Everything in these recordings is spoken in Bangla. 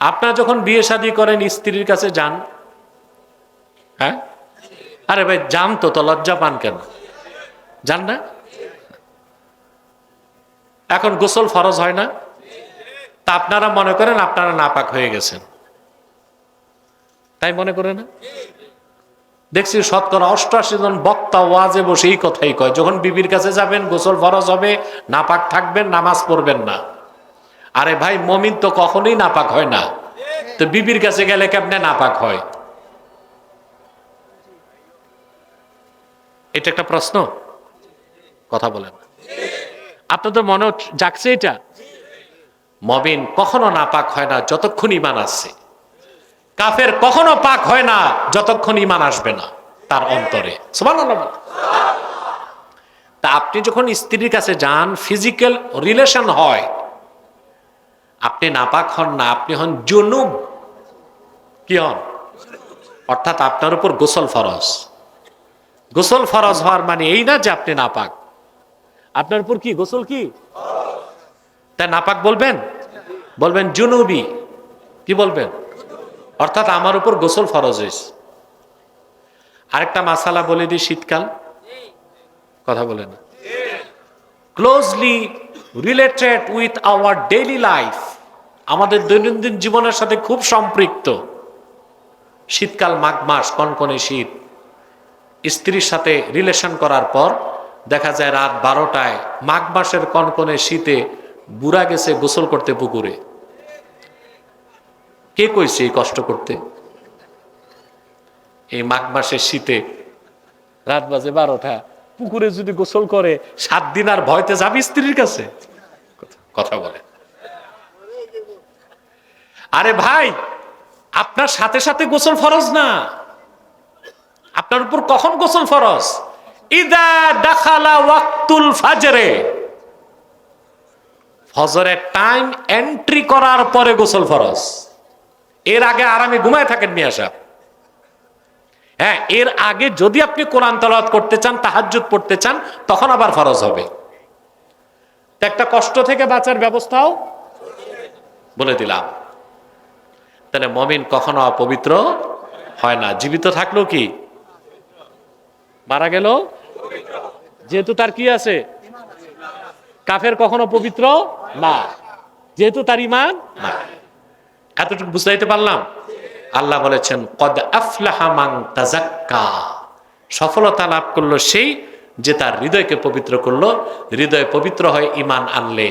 আপনারা যখন বিয়ে শাদী করেন, স্ত্রীর কাছে যান? হ্যাঁ? আরে ভাই, যান তো তো লজ্জা পান কেন? যান না? এখন গোসল ফরজ হয় না? তা আপনারা মনে করেন আপনারা নাপাক হয়ে গেছেন। তাই মনে করে না? দেখছি শতকরা অষ্টআশি জন বক্তা ওয়াজে বসে এই কথাই কয়, যখন বিবির কাছে যাবেন, গোসল ফরজ হবে, নাপাক থাকবেন, নামাজ পড়বেন না। আরে ভাই, মমিন তো কখনোই নাপাক হয় না। তো বিবির কাছে গেলে কেমনে নাপাক হয়? এটা একটা প্রশ্ন? কথা বলেন। আপনাদের মনে জাগছে এটা? মমিন কখনো নাপাক হয় না, যতক্ষণ ইমান আসছে কাফের কখনো পাক হয় না, যতক্ষণ ইমান আসবে না, তার অন্তরে। তা আপনি যখন স্ত্রীর কাছে যান ফিজিক্যাল রিলেশন হয় আপনি নাপাক হন না, আপনি হন জুনুব। কি হন? অর্থাৎ আপনার উপর গোসল ফরজ। গোসল ফরজ হওয়ার মানে এই না যে আপনি নাপাক। আপনার উপর কি, গোসল কি? তাই নাপাক বলবেন? বলবেন জুনুবি। কি বলবেন? অর্থাৎ আমার উপর গোসল ফরজ হয়েছে আরেকটা মাসালা বলে দিই শীতকাল। কথা বলে না। Closely related with our daily life আমাদের দৈনন্দিন জীবনের সাথে খুব সম্পৃক্ত। শীতকাল, মাঘ মাস, কনকনে শীত। স্ত্রীর সাথে রিলেশন করার পর দেখা যায় রাত বারোটায় মাঘ মাসের কনকনে শীতে বুড়া গেছে গোসল করতে পুকুরে। কে কইছে এই কষ্ট করতে? এই মাঘ মাসের শীতে রাত বাজে বারোটা। পুকুরে যদি গোসল করে, সাত দিন আর ভয়তে যাবি স্ত্রীর কাছে? কথা- বলে। আরে ভাই, আপনার সাথে সাথে গোসল ফরজ না? আপনার উপর কখন গোসল ফরজ? ইদা দাখালা ওয়াক্তুল ফাজরে। ফজরের টাইম এন্ট্রি করার পরে গোসল ফরজ। এর আগে আরামে ঘুমায় থাকেন মিয়া সাহেব হ্যাঁ এর আগে যদি আপনি কোরআন তলাওয়াত করতে চান, তাহাজ্জুদ পড়তে চান, তখন আবার ফরজ হবে। একটা কষ্ট থেকে বাঁচার ব্যবস্থাও বলে দিলাম। তাহলে মমিন কখনো অপবিত্র হয় না। জীবিত থাকল কি? মারা গেল? যেহেতু তার কি আছে? কাফের কখনো পবিত্র? না। যেহেতু তার ইমান না। এতটুকু বুঝাইতে পারলাম? আল্লাহ বলেছেন, কদ আফলাহা মান তাজাক্কা সফলতা লাভ করল সেই যে তার হৃদয়কে পবিত্র করল। হৃদয় পবিত্র হয় ইমান আনলে।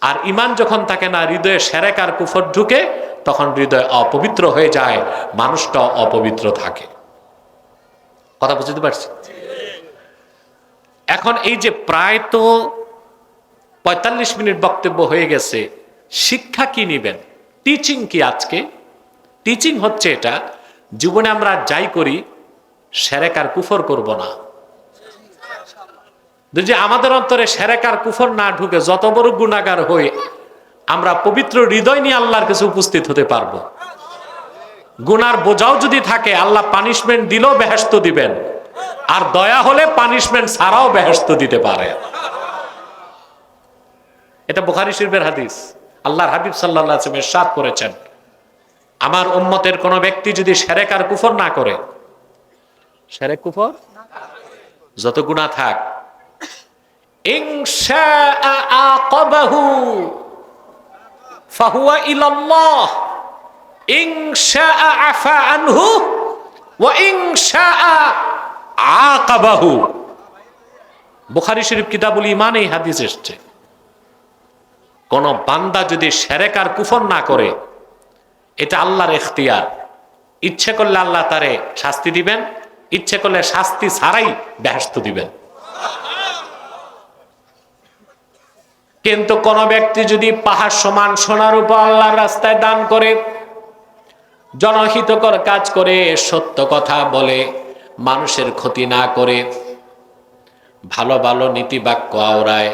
আর ইমান যখন থাকে না, হৃদয়ে সেরেক আর কুফর ঢুকে, তখন হৃদয় অপবিত্র হয়ে যায় মানুষটা অপবিত্র থাকে। কথা বুঝতে পারছি এখন এই যে প্রায় তো পঁয়তাল্লিশ মিনিট বক্তব্য হয়ে গেছে, শিক্ষা কি নিবেন? টিচিং কি আজকে? টিচিং হচ্ছে এটা, জীবনে আমরা যাই করি, সেরেক আর কুফর করব না। যে আমাদের অন্তরে সেরেক আর কুফর না ঢুকে, যত বড় গুণাগার হই, আমরা পবিত্র হৃদয় নিয়ে আল্লাহর কাছে উপস্থিত হতে পারব। গুনার বোঝাও যদি থাকে, আল্লাহ পানিশমেন্ট দিলেও বেহেস্ত দিবেন। আর দয়া হলে পানিশমেন্ট ছাড়াও বেহেস্ত দিতে পারে। এটা বুখারি শিল্পের হাদিস। আল্লাহর হাবিব সাল্লাহ সাদ করেছেন। আমার উম্মতের কোন ব্যক্তি যদি সেরেক আর কুফর না করে সেরেক কুফর? যত গুণা থাক বুখারী শরীফ কিতাবুল হাদিস এসেছে। কোন বান্দা যদি সেরেক আর কুফর না করে এটা আল্লাহর এখতিয়ার। ইচ্ছে করলে আল্লাহ তারে শাস্তি দিবেন, ইচ্ছে করলে শাস্তি ছাড়াই ব্যস্ত দিবেন। কিন্তু কোন ব্যক্তি যদি পাহাড় সমান সোনার উপর আল্লাহর রাস্তায় দান করে, জনহিতকর কাজ করে, সত্য কথা বলে, মানুষের ক্ষতি না করে, ভালো ভালো নীতি বাক্য আওড়ায়,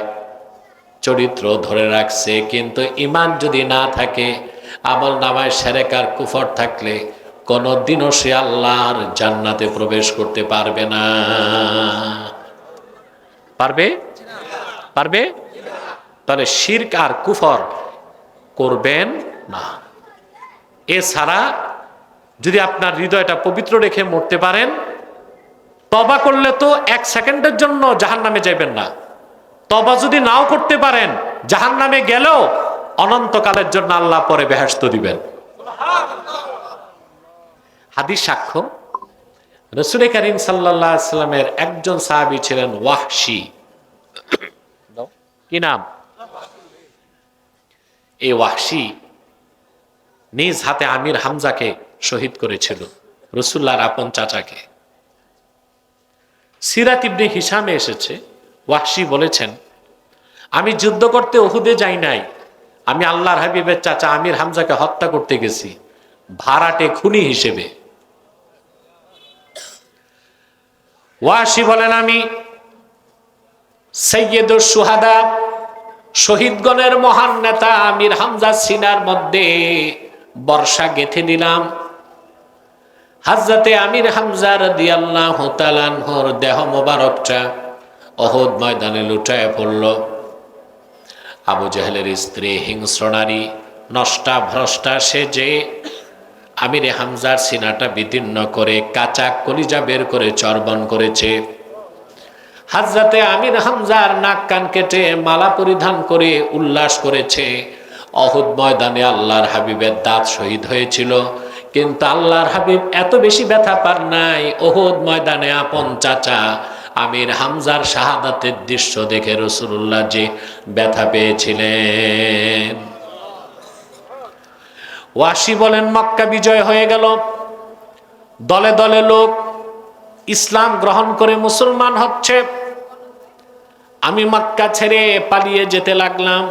চরিত্র ধরে রাখছে, কিন্তু ইমান যদি না থাকে আমল নামায় সেরেকার কুফর থাকলে কোনদিনও সে আল্লাহর জান্নাতে প্রবেশ করতে পারবে না। পারবে? পারবে? তাহলে শির্ক আর কুফর করবেন না। এছাড়া যদি আপনার হৃদয়টা পবিত্র রেখে মরতে পারেন তবা করলে তো এক সেকেন্ডের জন্য জাহান নামে যাবেন না। তবা যদি নাও করতে পারেন জাহান নামে গেলেও অনন্তকালের জন্য আল্লাহ পরে বেহাস্ত দিবেন। হাদিস সাক্ষ্য, রসুল করিম সাল্লামের একজন সাহাবি ছিলেন ওয়াহশি। কি নাম? এই ওয়াহশি নিজ হাতে আমির হামজাকে শহীদ করেছিল, রসুল্লাহর আপন চাচাকে। সিরাত ইবনে হিসামে এসেছে, ওয়াহশি বলেছেন, আমি যুদ্ধ করতে ওহুদে যাই নাই আমি আল্লাহর হাবিবের চাচা আমির হামজাকে হত্যা করতে গেছি, ভাড়াটে খুনি হিসেবে। ওয়াসি বলেন আমি, সৈয়দুর সুহাদা শহীদগণের মহান নেতা আমির হামজা সিনার মধ্যে বর্ষা গেথে দিলাম হাজরাতে আমির হামজা রাদিয়াল্লাহু তাআলার দেহ মোবারকটা অহদ ময়দানে লুটায় পড়ল। আবু জাহেলের স্ত্রী হিংস্র নারী নষ্টা ভ্রষ্টা সেজে আমিরে হামজার সিনাটা বিদীর্ণ করে কাঁচা কলিজা বের করে চর্বণ করেছে। হাজরাতে আমির হামজার নাক কান কেটে মালা পরিধান করে উল্লাস করেছে। অহুদ ময়দানে আল্লাহর হাবিবের দাঁত শহীদ হয়েছিল, কিন্তু আল্লাহর হাবিব এত বেশি ব্যথা পার নাই। ওহুদ ময়দানে আপন চাচা আমির হামজার শাহাদাতের দৃশ্য দেখে রসুল্লাহ যে ব্যথা পেয়েছিলেন। ওয়াসি বলেন, মক্কা বিজয় হয়ে গেল। দলে দলে লোক ইসলাম গ্রহণ করে মুসলমান হচ্ছে। আমি মক্কা ছেড়ে পালিয়ে যেতে লাগলাম।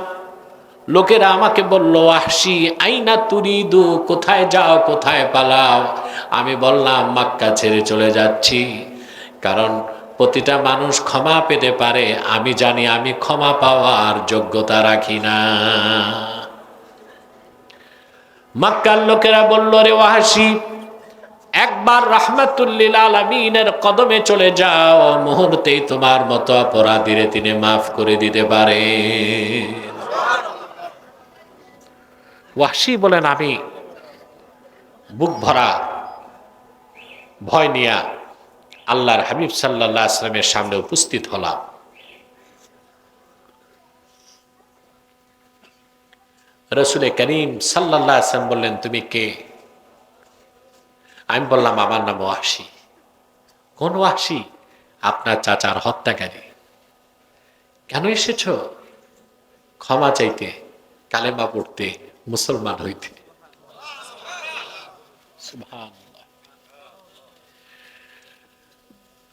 লোকেরা আমাকে বলল আহসি আইনা তুরিদু? কোথায় যাও, কোথায় পালাও? আমি বললাম, মক্কা ছেড়ে চলে যাচ্ছি। কারণ প্রতিটা মানুষ ক্ষমা পেতে পারে। আমি জানি আমি ক্ষমা পাওয়ার যোগ্যতা রাখি না। মক্কার লোকেরা বলল, রে ওয়াহাসি একবার রহমাতুল্লিল আলমিনের কদমে চলে যাও। মুহূর্তেই তোমার মতো অপরাধীরে তিনি মাফ করে দিতে পারে। ওয়াসি বলেন, আমি বুক ভরা, ভয় নিয়া আল্লাহর হাবিব সাল্লাহ আসলামের সামনে উপস্থিত হলাম। রসুল করিম সাল্লাহ আসলাম বললেন, তুমি কে? আমি বললাম, আমার নাম ওয়াসি কোন ওয়াসি আপনার চাচার হত্যাকারী। কেন এসেছ? ক্ষমা চাইতে, কালেমা পড়তে মুসলমান হইতে। সুবহানাল্লাহ।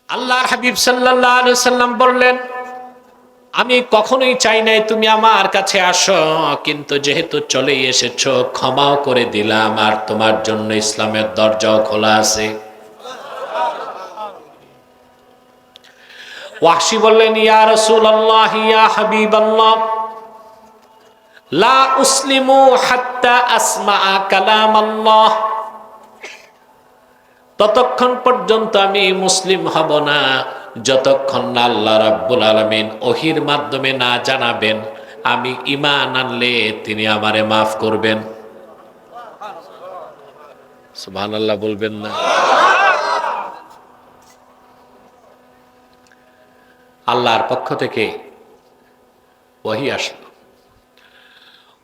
আল্লাহর হাবিব সাল্লাল্লাহু সাল্লাম বললেন, আমি কখনোই চাই নাই তুমি আমার কাছে আসো, কিন্তু যেহেতু চলেই এসেছ, ক্ষমাও করে দিলাম, আর তোমার জন্য ইসলামের দরজাও খোলা আছে। ওয়াহশি বললেন, ইয়া রাসূলুল্লাহ, ইয়া হাবিবাল্লাহ, লা উসলিমু হাত্তা আসমা কালাম আল্লাহ ততক্ষণ পর্যন্ত আমি মুসলিম হব না। যতক্ষণ না আল্লাহ রাব্বুল আলমিন ওহির মাধ্যমে না জানাবেন, আমি ইমান আনলে তিনি আমারে মাফ করবেন। সুবহান আল্লাহ বলবেন না। আল্লাহর পক্ষ থেকে ওহি আসলো।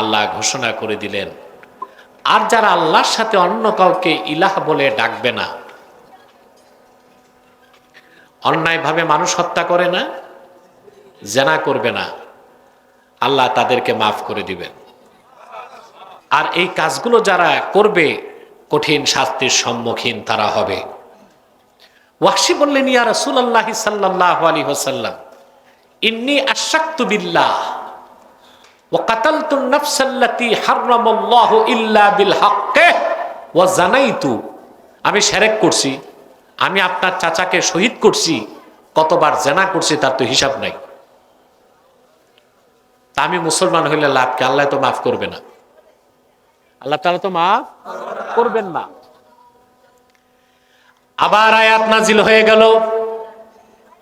আল্লাহ ঘোষণা করে দিলেন, আর যারা আল্লাহর সাথে অন্য কাউকে ইলাহ বলে ডাকবে না, অন্যায়ভাবে মানুষ হত্যা করে না, জেনা করবে না, আল্লাহ তাদেরকে মাফ করে দিবেন। আর এই কাজগুলো যারা করবে, কঠিন শাস্তির সম্মুখীন তারা হবে। ওয়াসি বললেন, ইয়া রাসূল আল্লাহ সাল্লাহ আলী হোসাল্লাম ইন্নি আশাক্তু বিল্লাহ। وقتلت النفس التي حرم الله إلا بالحق وزنيت আমি সেরেক করছি আমি আপনার চাচাকে শহীদ করছি কতবার জেনা করছি তার তো হিসাব নাই তা আমি মুসলমান হইলে লাভকে আল্লাহ তো মাফ করবে না আল্লাহ তাআলা তো মাফ করবেন না আবার আয়াত নাজিল হয়ে গেল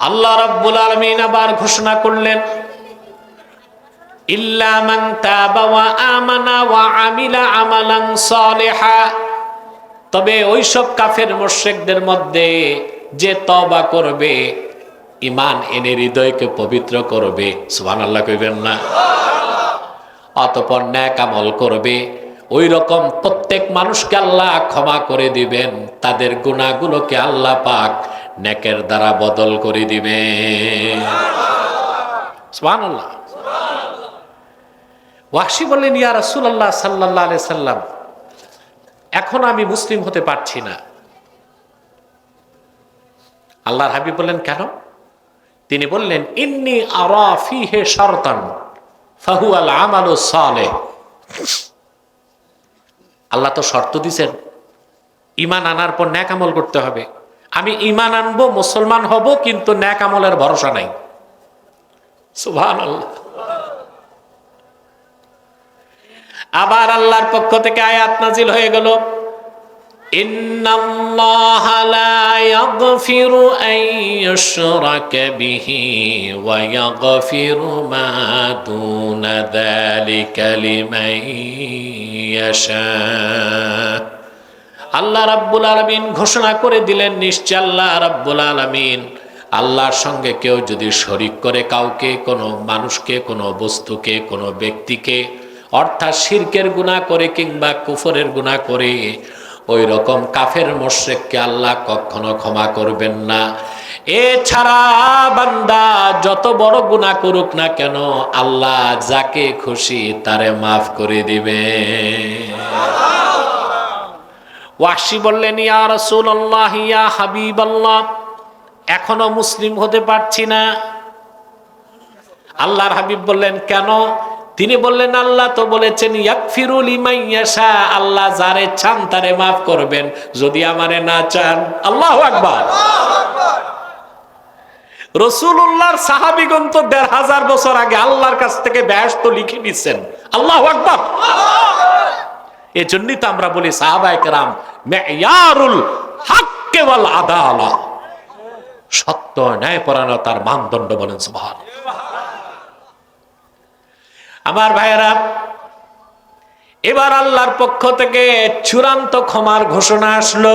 আল্লাহ রাব্বুল আলামিন আবার ঘোষণা করলেন মান তাবা আমানা আমিলা তবে ওইসব কাফের মুশরিকদের মধ্যে যে তওবা করবে ইমান এনে হৃদয়কে পবিত্র করবে। সুবহানাল্লাহ কইবেন না। অতপর ন্যাক আমল করবে। ওই রকম প্রত্যেক মানুষকে আল্লাহ ক্ষমা করে দিবেন। তাদের গুণাগুলোকে আল্লাহ পাক নেকের দ্বারা বদল করে দিবে। ওয়াসি বললেন, ইয়া রাসূলুল্লাহ সাল্লাল্লাহু আলাইহি সাল্লাম, এখন আমি মুসলিম হতে পারছি না। আল্লাহর হাবিব বললেন, কেন? তিনি বললেন, ইন্নি শরতান ফাহু আল্লাহ তো শর্ত দিছেন, ইমান আনার পর ন্যাক আমল করতে হবে। আমি ইমান আনব, মুসলমান হব, কিন্তু ন্যাক আমলের ভরসা নাই। সুভান আল্লাহ আবার আল্লাহর পক্ষ থেকে আয়াত নাজিল হয়ে গেল, ইন্নাল্লাহা মা আল্লাহ রাব্বুল আলমিন ঘোষণা করে দিলেন, নিশ্চয় আল্লাহ রাব্বুল আলমিন আল্লাহর সঙ্গে কেউ যদি শরিক করে কাউকে, কোনো মানুষকে, কোনো বস্তুকে, কোনো ব্যক্তিকে, অর্থাৎ শিরকের গুণা করে কিংবা কুফরের গুণা করে ওই রকম কাফের মোশেককে আল্লাহ কখনো ক্ষমা করবেন না। এছাড়া বান্দা যত বড় গুণা করুক না কেন, আল্লাহ যাকে খুশি তারে মাফ করে দিবে ওয়াসি বললেন, ইয়া রাসূলুল্লাহ, ইয়া হাবিবাল্লাহ, এখনও মুসলিম হতে পারছি না। আল্লাহর হাবিব বললেন, কেন? তিনি বললেন, আল্লাহ তো বলেছেন ইয়াকফিরুল ইমাইয়াশা আল্লাহ যারে চান তারে মাফ করবেন, যদি আমারে না চান। আল্লাহ আকবার। রসুল্লাহর সাহাবিগণ তো দেড় হাজার বছর আগে আল্লাহর কাছ থেকে ব্যস্ত লিখে নিচ্ছেন আল্লাহ আকবার। এই জন্যই তো আমরা বলি সাহাবাইকরাম মেয়ারুল হাক্কে ওয়াল আদালত সত্য ন্যায় পরায়ণতার মানদণ্ড বলেন সুবহান আমার ভাইয়েরা, এবার আল্লাহর পক্ষ থেকে চূড়ান্ত ক্ষমার ঘোষণা আসলো।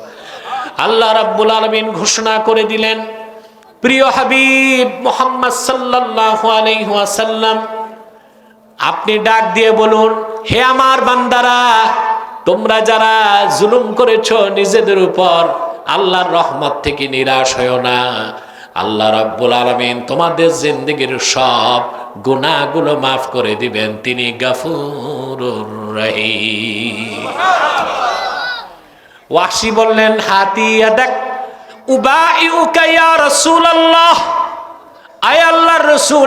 আল্লাহ রাব্বুল আলমিন ঘোষণা করে দিলেন, প্রিয় হাবিব মোহাম্মদ সাল্লাল্লাহু আলাইহি ওয়াসাল্লাম, আপনি ডাক দিয়ে বলুন, হে আমার বান্দারা, তোমরা যারা জুলুম করেছ নিজেদের উপর, আল্লাহর রহমত থেকে নিরাশ হয়েও না। আল্লাহ রাব্বুল আলামিন তোমাদের জিন্দগির সব গুনাহগুলো মাফ করে দিবেন, তিনি গাফুরুর রহিম। ওয়াসি বললেন হাতিয়া দেখ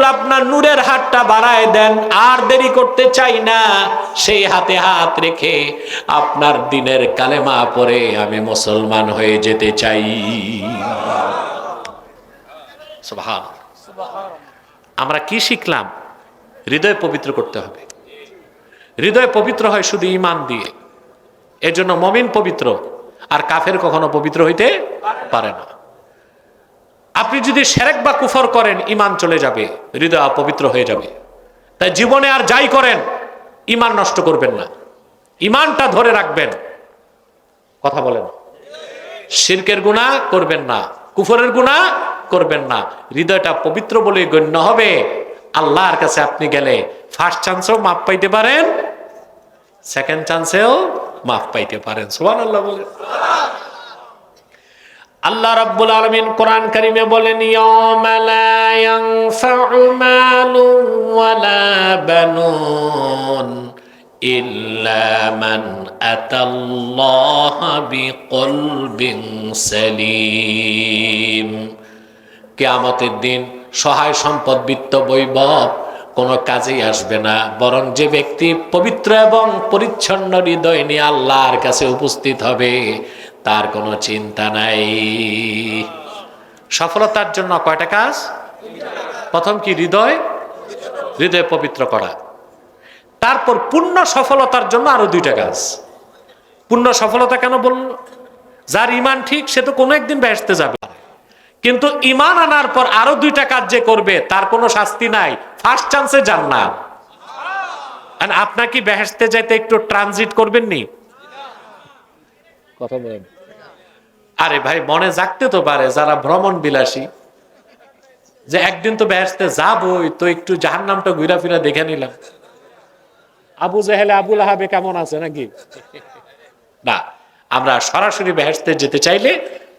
আপনার হাতটা বাড়ায় দেন, আর দেরি করতে চাই না। সেই হাতে হাত রেখে আপনার দিনের কালেমা পরে আমি মুসলমান হয়ে যেতে চাই। আমরা কি শিখলাম? হৃদয় পবিত্র করতে হবে। হৃদয় পবিত্র হয় শুধু ইমান দিয়ে। এর জন্য মমিন পবিত্র। আর কাফের কখনো পবিত্র হইতে পারে না। আপনি যদি সেরেক বা কুফর করেন ইমান চলে যাবে, হৃদয় অপবিত্র হয়ে যাবে। তাই জীবনে আর যাই করেন ইমান নষ্ট করবেন না। ইমানটা ধরে রাখবেন। কথা বলেন। শিরকের গুণা করবেন না, কুফরের গুণা করবেন না। হৃদয়টা পবিত্র বলে গণ্য হবে। আল্লাহর কাছে আপনি গেলে ফার্স্ট চান্সও মাপ পাইতে পারেন সেকেন্ড চান্সেও মাফ পাইতে পারেন সুবান আল্লাহ বলেন আল্লাহ রাব্বুল আলামিন কোরআন কারিমে বলেন, ইয়াউমা লা ইয়ানফাউ মালু ওয়ালা বানুন ইল্লা মান আতাল্লাহা বিকলবিন সালিম। কিয়ামতের দিন সহায় সম্পদ বিত্ত বৈভব কোনো কাজেই আসবে না, বরং যে ব্যক্তি পবিত্র এবং পরিচ্ছন্ন হৃদয় নিয়ে আল্লাহর কাছে উপস্থিত হবে, তার কোনো চিন্তা নাই। সফলতার জন্য কয়টা কাজ? প্রথম কি হৃদয়? হৃদয় পবিত্র করা। তারপর পূর্ণ সফলতার জন্য আরও দুইটা কাজ। পূর্ণ সফলতা কেন বলল? যার ইমান ঠিক, সে তো কোনো একদিন বেহেসতে যাবে কিন্তু ইমান আনার পর আরও দুইটা কাজ যে করবে তার কোনো শাস্তি নাই। ফার্স্ট চান্সে যান না আর আপনার কি বেহেসতে যাইতে একটু ট্রানজিট করবেন নি? কথা বলেন। আরে ভাই মনে জাগতে তো পারে যারা ভ্রমণ বিলাসী যে একদিন তো বেহেসতে যাবই তো একটু জাহার নামটা ঘুরা ফিরা দেখে নিলাম। আবু জাহেলে আবুল আহাবে কেমন আছে নাকি? না আমরা সরাসরি বেহেসতে যেতে চাইলে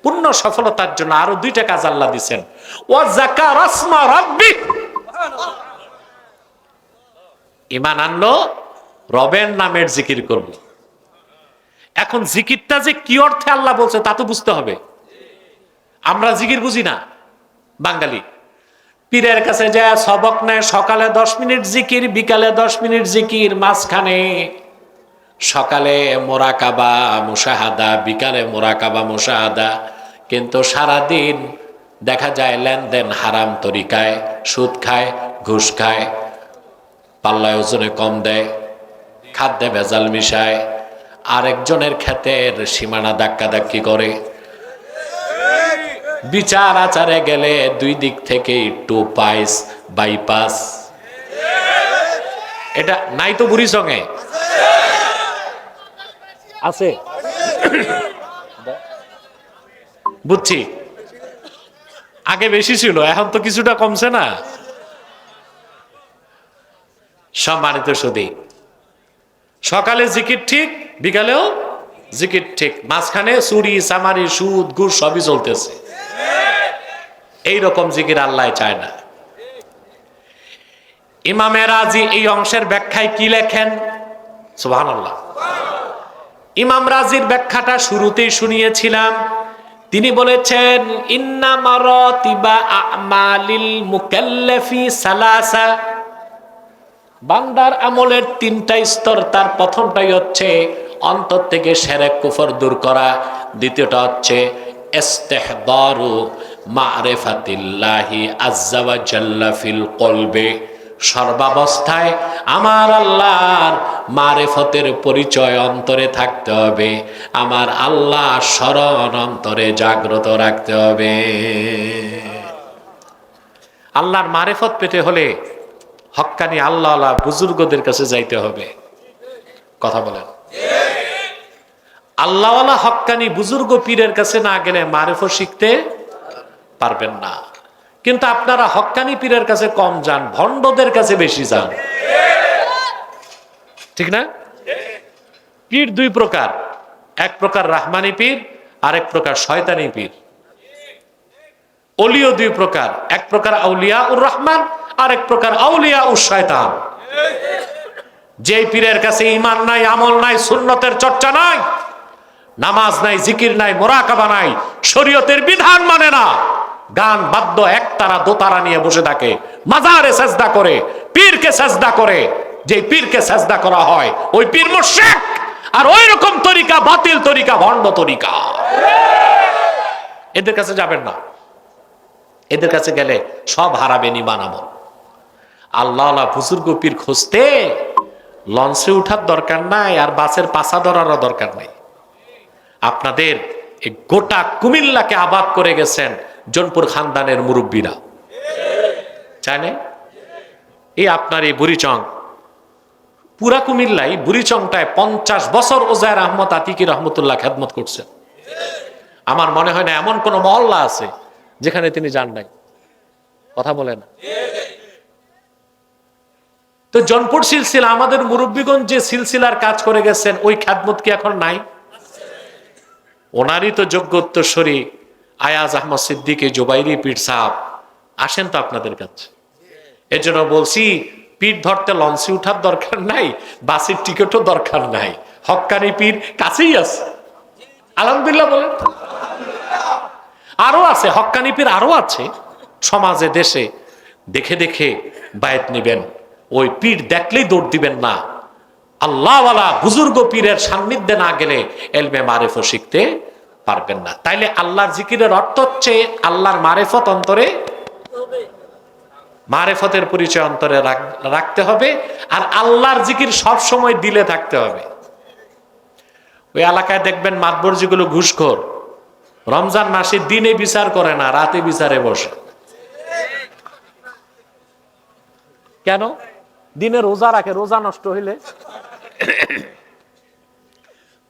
পূর্ণ সফলতার জন্য আরও দুইটা কাজ আল্লাহ দিচ্ছেন ও ইমান আনলো, রবের নামের জিকির করব এখন জিকিরটা যে কি অর্থে আল্লাহ বলছে তা তো বুঝতে হবে। আমরা জিকির বুঝি না, বাঙালি। পীরের কাছে যায়, সবক নেয়, সকালে দশ মিনিট জিকির, বিকালে দশ মিনিট জিকির, মাঝখানে সকালে মোরাকাবা, মুশাহাদা, বিকালে মোরাকাবা, মুশাহাদা কিন্তু সারাদিন দেখা যায় লেনদেন হারাম তরিকায়, সুদ খায়, ঘুষ খায়, পাল্লায় ওজনে কম দেয়, খাদ্যে ভেজাল মিশায়, আরেকজনের ক্ষেতের সীমানা ধাক্কা ধাক্কি করে। বিচার আচারে গেলে দুই দিক থেকে টু পাইস, বাইপাস। এটা নাই তো বুড়ি সঙ্গে। আছে। বুঝছি। আগে বেশি ছিল, এখন তো কিছুটা কমছে না। সম্মানিত সুদী সকালে জিকির ঠিক, বিকালেও জিকির ঠিক। মাঝখানে চুরি, চামারি, সুদ, ঘুষ সবই চলতেছে। এই রকম জিকির আল্লাহ চায় না। ইমামে রাজি এই অংশের ব্যাখ্যায় কি লেখেন? সুবহান ইমাম রাজির ব্যাখ্যাটা শুরুতেই শুনিয়েছিলাম। তিনি বলেছেন, ইন্না মারাতিবা আমালিল মুকাল্লাফি সালাসা। বান্দার আমলের তিনটা স্তর, তার প্রথমটাই হচ্ছে অন্তর থেকে সেরেক কুফর দূর করা। দ্বিতীয়টা হচ্ছে ইস্তেহদারু মারেফাতিল্লাহি আজ্জা ওয়া জাল্লা ফিল কলবে। সর্বাবস্থায় আমার আল্লাহর মারেফতের পরিচয় অন্তরে থাকতে হবে। আমার আল্লাহ স্মরণ অন্তরে জাগ্রত রাখতে হবে। আল্লাহর মারেফত পেতে হলে হক্কানি আল্লাহ আল্লাহ বুজুর্গদের কাছে যাইতে হবে। কথা বলেন। আল্লাহওয়ালা হক্কানি বুজুর্গ পীরের কাছে না গেলে মারেফত শিখতে পারবেন না। কিন্তু আপনারা হক্কানি পীরের কাছে কম যান, ভণ্ডদের কাছে বেশি যান। ঠিক না? পীর দুই প্রকার, এক প্রকার রাহমানি পীর, আরেক প্রকার শয়তানি পীর। অলিও দুই প্রকার, এক প্রকার আউলিয়া উর রহমান, আরেক প্রকার আউলিয়া উর শয়তান। যে পীরের কাছে ইমান নাই, আমল নাই, সুন্নতের চর্চা নাই, নামাজ নাই, জিকির নাই, মোরাকাবা নাই, শরীয়তের বিধান মানে না। গান বাদ্য একতারা দোতারা নিয়ে বসে থাকে। মাজারে সেজদা করে, পীরকে সেজদা করে। যে পীরকে সেজদা করা হয়, ওই পীর মুশরিক। আর ওই রকম তরিকা, বাতিল তরিকা, ভণ্ড তরিকা। এদের কাছে যাবেন না। এদের কাছে গেলে সব হারাবেন ইমান আমল। আল্লাহ আল্লাহ বুজুর্গ পীর খুঁজতে লঞ্চে উঠার দরকার নাই, আর বাসের পাশা ধরারও দরকার নাই। আপনাদের গোটা কুমিল্লাকে আবাদ করে গেছেন জনপুর খানদানের মুরব্বীরা। চায় না এই আপনার এই বুড়িচং পুরা কুমিল্লাই বুড়িচংটায় পঞ্চাশ বছর ওজায়ের আহমদ আতিকি রহমতুল্লাহ খেদমত করছেন। আমার মনে হয় না এমন কোন মহল্লা আছে যেখানে তিনি যান নাই। কথা বলেন তো জনপুর সিলসিলা, আমাদের মুরব্বীগঞ্জ যে সিলসিলার কাজ করে গেছেন, ওই খ্যাতমত কি এখন নাই? ওনারই তো যোগ্য উত্তরস্বরী আয়াজ আহমদ সিদ্দিকে, জোবাইরি পীর সাহ আসেন তো আপনাদের কাছে। এর জন্য বলছি, পীর ধরতে লঞ্চে উঠার দরকার নাই, বাসের টিকিটও দরকার নাই। হকানি পীর কাছেই আছে। আলহামদুলিল্লাহ বলেন। আরও আছে হক্কানি পীর আরও আছে। সমাজে, দেশে দেখে দেখে বায়াত নিবেন। ওই পীর দেখলেই দৌড় দিবেন না। আল্লাহওয়ালা বুজুর্গ পীরের সান্নিধ্যে না গেলে এলমে মারেফও শিখতে পারবেন না। তাইলে আল্লাহর জিকিরের অর্থ হচ্ছে আল্লাহর মারেফত অন্তরে মারেফতের পরিচয় অন্তরে রাখ- রাখতে হবে আর আল্লাহর জিকির সব সময় দিলে থাকতে হবে। ওই এলাকায় দেখবেন মাতবর যেগুলো ঘুষখোর। রমজান মাসে দিনে বিচার করে না, রাতে বিচারে বসে। কেন? দিনে রোজা রাখে, রোজা নষ্ট হইলে।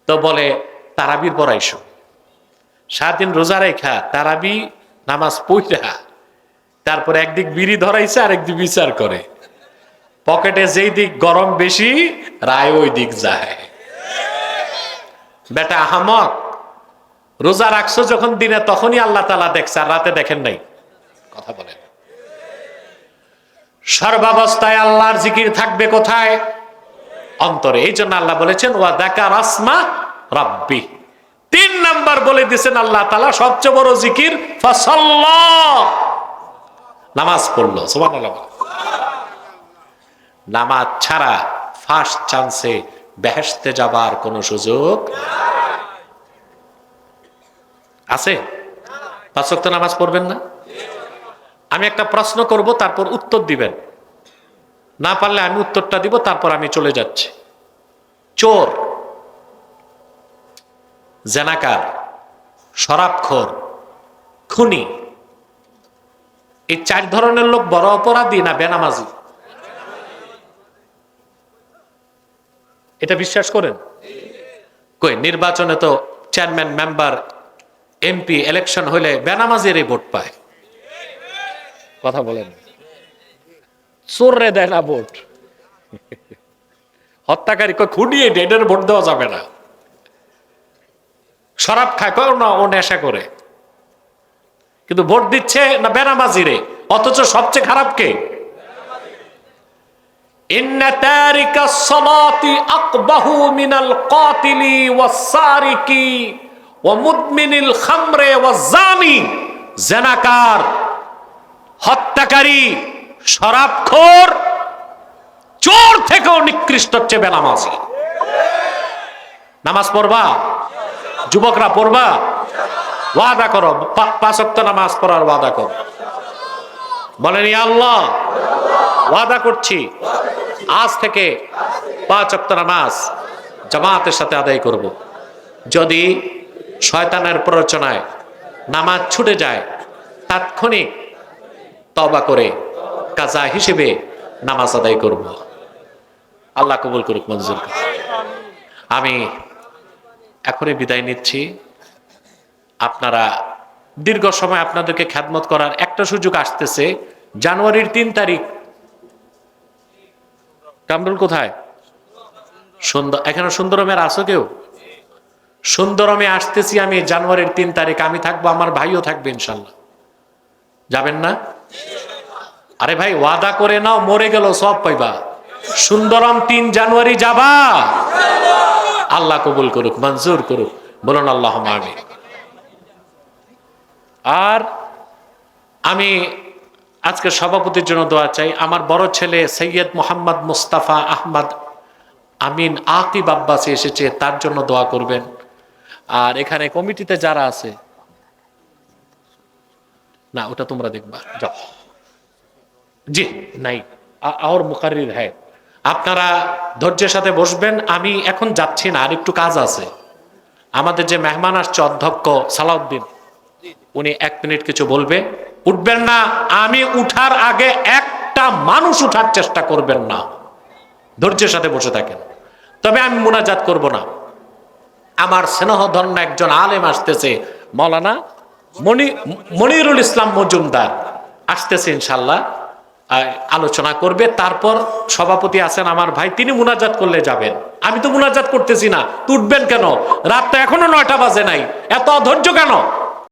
তো বলে তারাবির পড়াইছো। সারাদিন রোজা রেখা, তারাবি নামাজ পইরা, তারপরে একদিক বিড়ি ধরাইছে আর একদিক বিচার করে। পকেটে যেই দিক গরম বেশি, রায় ওই দিক যায়। বেটা আহমক, রোজা রাখছো যখন দিনে, তখনই আল্লাহ তালা দেখছে, আর রাতে দেখেন নাই। কথা বলেন। সর্বাবস্থায় আল্লাহর জিকির থাকবে কোথায়? অন্তরে। এই জন্য আল্লাহ বলেছেন, ওয়া দেখা রাসমা রাব্বি। তিন নাম্বার বলে দিয়েছেন আল্লাহ তালা সবচেয়ে বড় জিকির নামাজ পড়ল নামাজ ছাড়া ফার্স্ট চান্সে বেহেশতে যাবার কোনো সুযোগ আছে? পাঁচ ওয়াক্ত নামাজ পড়বেন না? আমি একটা প্রশ্ন করব, তারপর উত্তর দিবেন। না পারলে আমি উত্তরটা দিব, তারপর আমি চলে যাচ্ছি। চোর। জেনাকার, শরাবখোর, খুনি। এই চার ধরনের লোক বড় অপরাধী না বেনামাজি? এটা বিশ্বাস করেন? কই, নির্বাচনে তো চেয়ারম্যান, মেম্বার, এমপি, ইলেকশন হলে বেনামাজির ভোট পায়। কথা বলেন। চোররে দেয় না ভোট। হত্যাকারী খুনিয়ে ডেডের ভোট দেওয়া যাবে না। শরাব খায় কেউ না, ও নেশা করে। কিন্তু ভোট দিচ্ছে না বেনামাজিরে অথচ সবচেয়ে খারাপ কে? জেনাকার, হত্যাকারী, শরাবখোর, চোর থেকেও নিকৃষ্ট হচ্ছে বেনামাজি। নামাজ পড়বা? যুবকরা পড়বা। ওয়াদা করো পাঁচ নামাজ পড়ার ওয়াদা করো। বলেন আল্লাহ, ওয়াদা করছি। আজ থেকে পাঁচ নামাজ জামাতের সাথে আদায় করব। যদি শয়তানের প্ররোচনায় নামাজ ছুটে যায়, তাৎক্ষণিক তবা করে কাজা হিসেবে নামাজ আদায় করব। আল্লাহ কবুল করুক মঞ্জুর আমি এখনই বিদায় নিচ্ছি। আপনারা দীর্ঘ সময় আপনাদেরকে খ্যাতমত করার একটা সুযোগ আসতেছে। জানুয়ারির তিন তারিখ। কামরুল কোথায়? সুন্দর এখানে সুন্দরমের আসো কেউ? সুন্দরমে আসতেছি আমি জানুয়ারির তিন তারিখ। আমি থাকব, আমার ভাইও থাকবে ইনশাল্লাহ। যাবেন না? আরে ভাই, ওয়াদা করে নাও, মরে গেল সব পাইবা। সুন্দরম তিন জানুয়ারি যাবা। আল্লাহ কবুল করুক, মঞ্জুর করুক। বলুন আল্লাহ আমি আর আমি আজকে সভাপতির জন্য দোয়া চাই। আমার বড় ছেলে সৈয়দ মোহাম্মদ মুস্তাফা আহমদ আমিন আকিব আব্বাসি এসেছে, তার জন্য দোয়া করবেন। আর এখানে কমিটিতে যারা আছে, না, ওটা তোমরা দেখবা। যাও। জি, নাই আর মুখারির হ্যাঁ আপনারা ধৈর্যের সাথে বসবেন, আমি এখন যাচ্ছি না, আর একটু কাজ আছে। আমাদের যে মেহমান আসছে, অধ্যক্ষ সালাউদ্দিন, উনি এক মিনিট কিছু বলবে। উঠবেন না, আমি উঠার আগে একটা মানুষ উঠার চেষ্টা করবেন না। ধৈর্যের সাথে বসে থাকেন। তবে আমি মোনাজাত করব না। আমার স্নেহধন্য একজন আলেম আসতেছে, মৌলানা মনি মনিরুল ইসলাম মজুমদার। আসতেছে ইনশাল্লাহ। আলোচনা করবে। তারপর সভাপতি আছেন আমার ভাই, তিনি মুনাজাত করলে যাবেন। আমি তো মুনাজাত করতেছি না, তুটবেন কেন? রাতটা এখনও নয়টা বাজে নাই। এত অধৈর্য কেন?